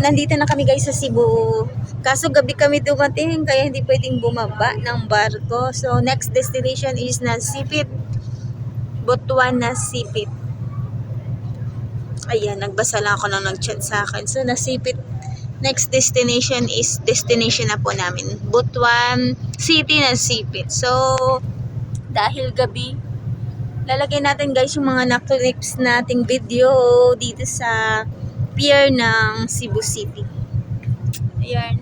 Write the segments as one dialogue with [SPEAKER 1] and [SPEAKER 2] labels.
[SPEAKER 1] nandito na kami guys sa Cebu. Kaso gabi kami dumating kaya hindi pwedeng bumaba ng barko. So next destination is Nasipit. Butuan Nasipit. Ayan, nagbasa lang ako nang nag-chat sa akin. So Nasipit. Next destination is destination na po namin. Butuan City Nasipit. So dahil gabi, lalagay natin guys yung mga na-clips nating video dito sa pier ng Cebu City. Ayan.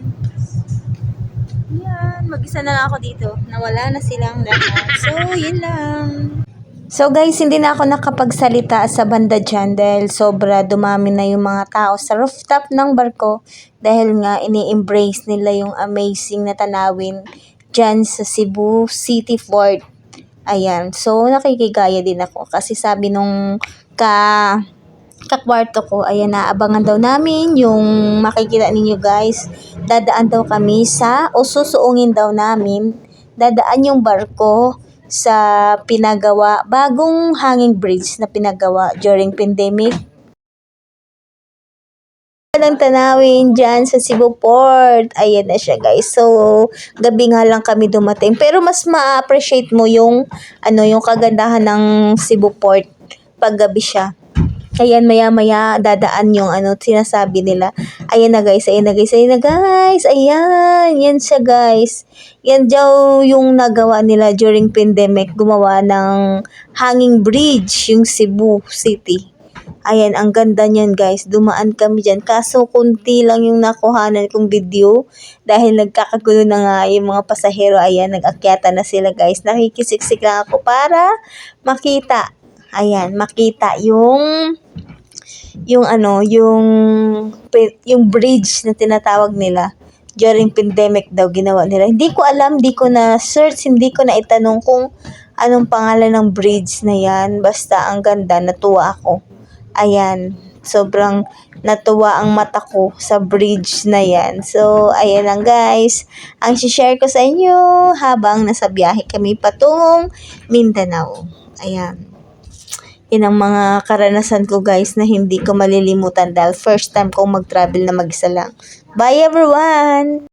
[SPEAKER 1] Ayan. Mag-isa na lang ako dito. Nawala na silang lahat. So, yun lang. So guys, hindi na ako nakapagsalita sa banda dyan dahil sobra dumami na yung mga tao sa rooftop ng barko dahil nga ini-embrace nila yung amazing na tanawin dyan sa Cebu City Fort. Ayan. So, nakikigaya din ako kasi sabi nung ka kakwarto ko, ayan na, abangan daw namin yung makikita ninyo guys. Dadaan daw kami sa, o susuungin daw namin, dadaan yung barko sa pinagawa, bagong hanging bridge na pinagawa during pandemic. ng tanawin dyan sa Cebu Port. Ayan na siya guys. So, gabi nga lang kami dumating. Pero mas ma-appreciate mo yung, ano, yung kagandahan ng Cebu Port pag gabi siya. Ayan, maya-maya dadaan yung ano, sinasabi nila. Ayan na guys, ayan na guys, ayan na guys. Ayan, yan siya guys. Yan daw yung nagawa nila during pandemic. Gumawa ng hanging bridge, yung Cebu City. Ayan, ang ganda niyan guys. Dumaan kami dyan. Kaso, kunti lang yung nakuhanan kong video. Dahil nagkakagulo na nga yung mga pasahero. Ayan, nag-akyata na sila guys. Nakikisiksik lang ako para makita. Ayan, makita yung yung ano, yung yung bridge na tinatawag nila during pandemic daw ginawa nila. Hindi ko alam, hindi ko na search, hindi ko na itanong kung anong pangalan ng bridge na yan. Basta ang ganda, natuwa ako. Ayan, sobrang natuwa ang mata ko sa bridge na yan. So, ayan lang guys. Ang share ko sa inyo habang nasa biyahe kami patungong Mindanao. Ayan. Yan ang mga karanasan ko guys na hindi ko malilimutan dahil first time kong mag-travel na mag-isa lang. Bye everyone!